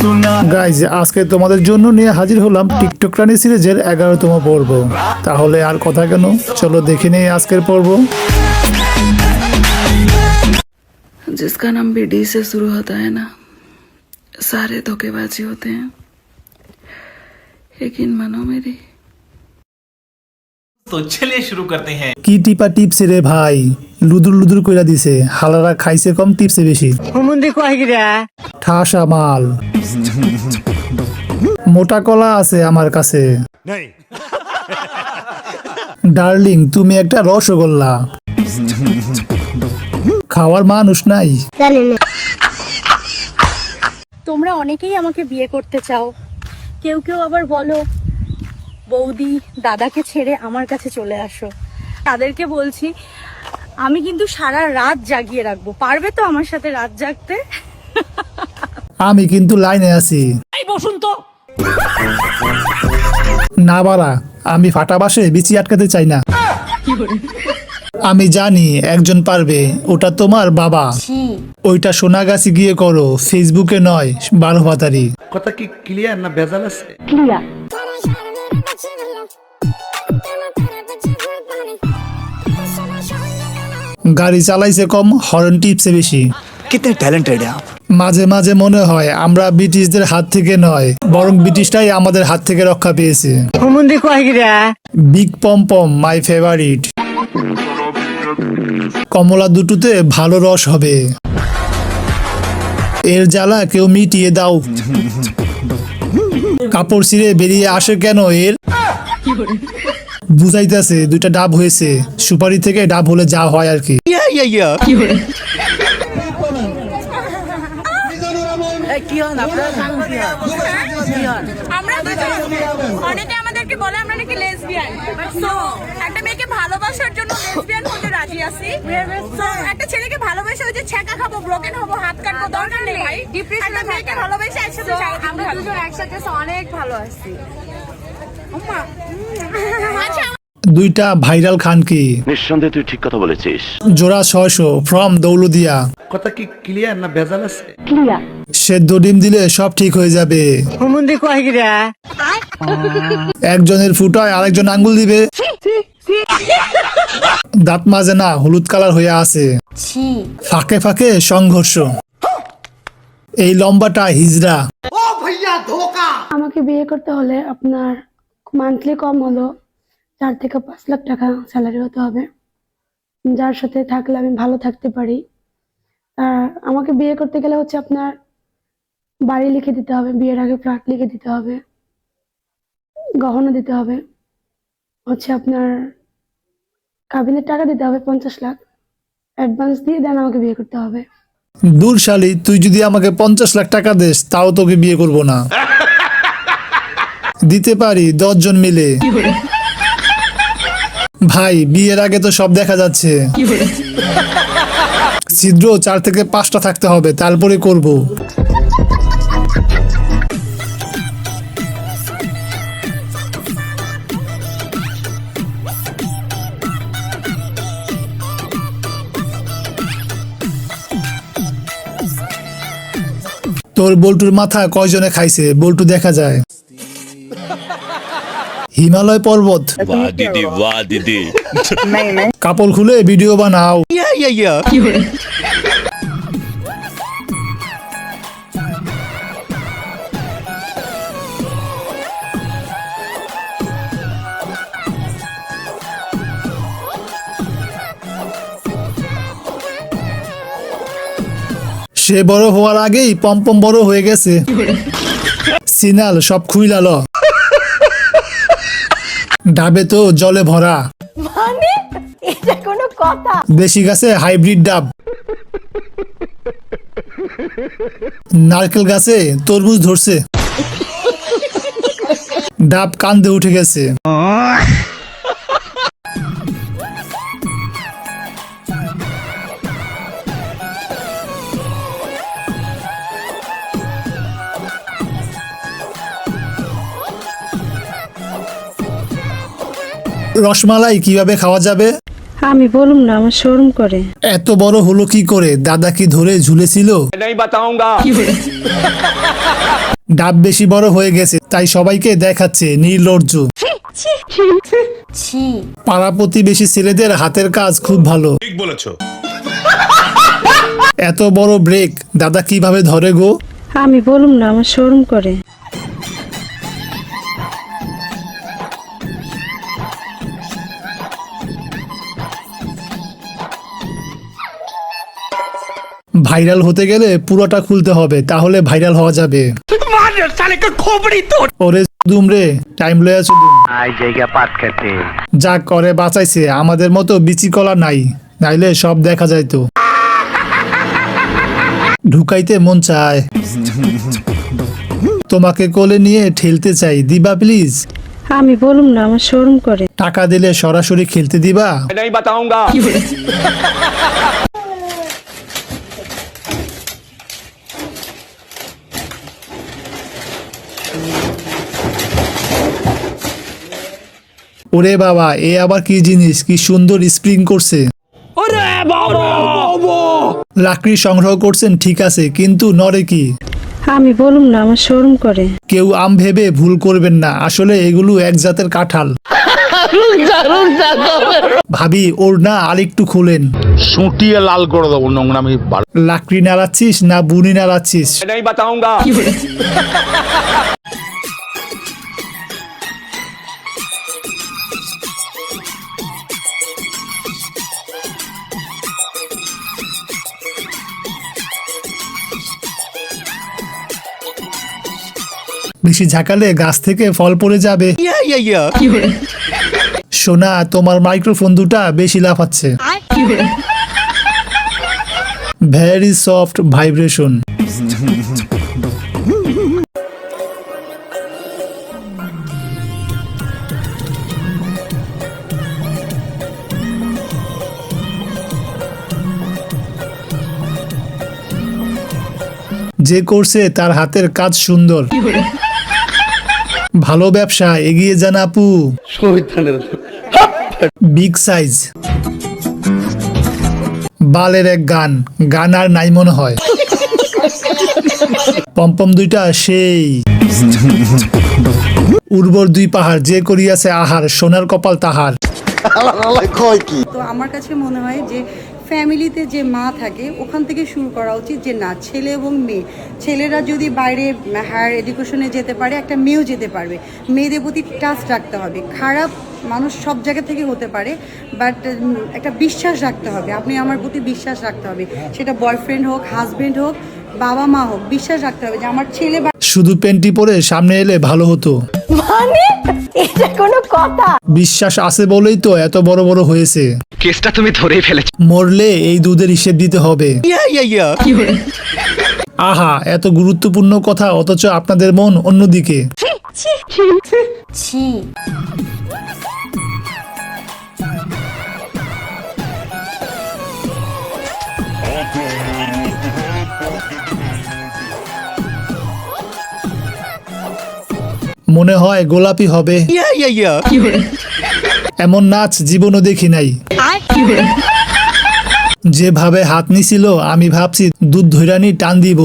सुना গাইজ আজকে তোমাদের জন্য নিয়ে হাজির হলাম টিকটক রানী সিরিজের এগারোতম পর্ব তাহলে আর কথা কেন চলো দেখে নেই আজকের পর্ব जिसका नाम भी डी से शुरू होता है ना सारे धोखेबाजी होते हैं यकीन मानो मेरी তো চলে শুরু করতে হ্যাঁ কি টিপা টিপসে রে ভাই? লুদুর লুদুর কইরা দিছে হালারা খাইছে কম টিপসে বেশি। হুমুন্দি কইরা ঠাসা মাল মোটা কলা আছে আমার কাছে। ডার্লিং তুমি একটা রসগোল্লা। খাওয়ার মানুষ নাই। তোমরা অনেকেই আমাকে বিয়ে করতে চাও। কেউ কেউ আবার বলো বৌদি দাদাকে ছেড়ে আমার কাছে চলে আসো। তাদেরকে বলছি আমি কিন্তু সারা রাত জাগিয়ে রাখব। পারবে তো আমার সাথে রাত জাগতে? আমি কিন্তু লাইনে আছি। না বাড়া আমি ফাটা বাসে বিচি আটকাতে চাই না। আমি জানি একজন পারবে ওটা তোমার বাবা। ওইটা সোনাগাছি গিয়ে করো ফেসবুকে নয় বারো ভাতারি কথা কি ক্লিয়ার না ভেজাল আছে? গাড়ি চালাইছে কম হর্ন টিপসে বেশি। ট্যালেন্টেড আপ। মাঝে মাঝে মনে হয় আমরা ব্রিটিশদের হাত থেকে নয় বরং ব্রিটিশটাই আমাদের হাত থেকে রক্ষা পেয়েছে। Big pom pom my favourite. কমলা দুটোতে ভালো রস হবে। এর জ্বালা কেউ মিটিয়ে দাও। কাপড় ছিঁড়ে বেরিয়ে আসে কেন এর? বুঝাইতেছে দুইটা ডাব হয়েছে। সুপারি থেকে ডাব হলে যা হয় আর কি। অনেকে আমাদেরকে বলে আমরা একটা মেয়েকে ভালোবাসার জন্য রাজি আছি। একটা ছেলেকে ওই যে ছ্যাঁকা খাব ব্রোকেন হাত দরকার নেই। ভালোবেসে অনেক ভালো আছি। দুইটা ভাইরাল খান কি? নিঃসন্দেহে তুই ঠিক কথা বলেছিস। জোড়া ছয়শো ফ্রম দৌলদিয়া। কথা কি ক্লিয়ার না ভেজাল আছে? ক্লিয়ার সেদ্ধ ডিম দিলে সব ঠিক হয়ে যাবে। একজনের ফুটায় আরেকজন আঙ্গুল দিবে। দাঁত মাজে না হলুদ কালার হয়ে আছে। ফাঁকে ফাঁকে সংঘর্ষ। এই লম্বাটা হিজড়া। আমাকে বিয়ে করতে হলে আপনার মান্থলি কম হলো চার থেকে পাঁচ লাখ টাকা স্যালারি হতে হবে। যার সাথে থাকলে আমি ভালো থাকতে পারি। আর আমাকে বিয়ে করতে গেলে হচ্ছে আপনার বাড়ি লিখে দিতে হবে বিয়ের আগে ফ্ল্যাট লিখে দিতে হবে গহনা দিতে হবে হচ্ছে আপনার কাবিনের টাকা দিতে হবে পঞ্চাশ লাখ। অ্যাডভান্স দিয়ে দেন আমাকে বিয়ে করতে হবে। দূর শালি তুই যদি আমাকে পঞ্চাশ লাখ টাকা দেস তাও তোকে বিয়ে করব না। দিতে পারি দশজন মিলে। ভাই বিয়ের আগে তো সব দেখা যাচ্ছে। ছিদ্র চার থেকে পাঁচটা থাকতে হবে তারপরে করব। তোর বল্টুর মাথা কয়জনে খাইছে? বল্টু দেখা যায়। হিমালয় পর্বত। বাহ দিদি বাহ দিদি কাপড় খুলে ভিডিও বানাও। সে বড় হওয়ার আগেই পম্পম বড় হয়ে গেছে। সিনাল সব খুইলাল ডাবে তো জলে ভরা। মানে? এটা কোনো কথা। দেশি গাছে হাইব্রিড ডাব। নারকেল গাছে তরমুজ ধরছে। ডাব কান্দে উঠে গেছে। রসমালাই কীভাবে খাওয়া যাবে? আমি বলুম না আমার শোরুম করে। এত বড় হলো কি করে? দাদা কি ধরে ঝুলেছিল? ডাব বেশি বড় হয়ে গেছে তাই সবাইকে দেখাচ্ছে নির্লজ্জ। পাড়া প্রতিবেশী ছেলেদের হাতের কাজ খুব ভালো। ঠিক বলেছ। এত বড় ব্রেক দাদা কীভাবে ধরে গো? আমি বলুম না আমার শোরুম করে। ভাইরাল হতে গেলে পুরোটা খুলতে হবে তাহলে ভাইরাল হওয়া যাবে। ওরে দুম রে টাইম লয়া চুদুম যা করে বাঁচাইছে আমাদের মতো বিচি কলা নাই নাইলে সব দেখা যাইতো। ঢুকাইতে মন চায়। তোমাকে কোলে নিয়ে ঠেলতে চাই দিবা প্লিজ আমি বলুম না আমার শোরুম করে। টাকা দিলে সরাসরি খেলতে দিবা? ওরে বাবা এ আবার কি জিনিস? কি সুন্দর স্প্রিং করছে। লাকড়ি সংগ্রহ করছেন ঠিক আছে কিন্তু নরে কি? আমি বলুম না আমার শোরুম করে। কেউ আম ভেবে ভুল করবেন না আসলে এগুলো এক জাতের কাঁঠাল। ভাবি ওর না আরেকটু খুলেন। সুটিয়ে লাল করে দেবো নোংরামি লাকড়ি নাড়াচ্ছিস না বুনি নাড়াচ্ছিস? বেশি ঝাঁকালে গাছ থেকে ফল পড়ে যাবে. সোনা তোমার মাইক্রোফোন দুটা বেশি লাফাচ্ছে। ভেরি সফট ভাইব্রেশন যে করছে তার হাতের কাজ সুন্দর। ভালো ব্যবসা এগিয়ে যান আপু। বিগ সাইজ বালের এক গান গান আর নাই মনে হয়। পম্পম দুইটা সেই। উর্বর দুই পাহাড় যে করিয়াছে আহার সোনার কপাল তাহার। তো আমার কাছে মনে হয় যে ফ্যামিলিতে যে মা থাকে ওখান থেকে শুরু করা উচিত যে না ছেলে এবং মেয়ে। ছেলেরা যদি বাইরে হায়ার এডুকেশনে যেতে পারে একটা মেয়েও যেতে পারবে। মেয়েদের প্রতি টাচ রাখতে হবে। খারাপ মানুষ সব জায়গা থেকে হতে পারে বাট একটা বিশ্বাস রাখতে হবে। আপনি আমার প্রতি বিশ্বাস রাখতে হবে। সেটা বয়ফ্রেন্ড হোক হাজবেন্ড হোক বাবা মা হোক বিশ্বাস রাখতে হবে যে আমার ছেলে বা শুধু পেন্টি পরে সামনে এলে ভালো হতো। এটা কোনো কথা। বিশ্বাস আছে বলেই তো এত বড় বড় হয়েছে। কেসটা তুমি ধরেই ফেলেছো। মরলে এই দুধের হিসেব দিতে হবে. আহা এত গুরুত্বপূর্ণ কথা অথচ আপনাদের মন অন্যদিকে। মনে হয় গোলাপি হবে. এমন নাচ জীবনও দেখি নাই। যেভাবে হাত নিছিল আমি ভাবছি দুধ ধৈরানি টান দিব।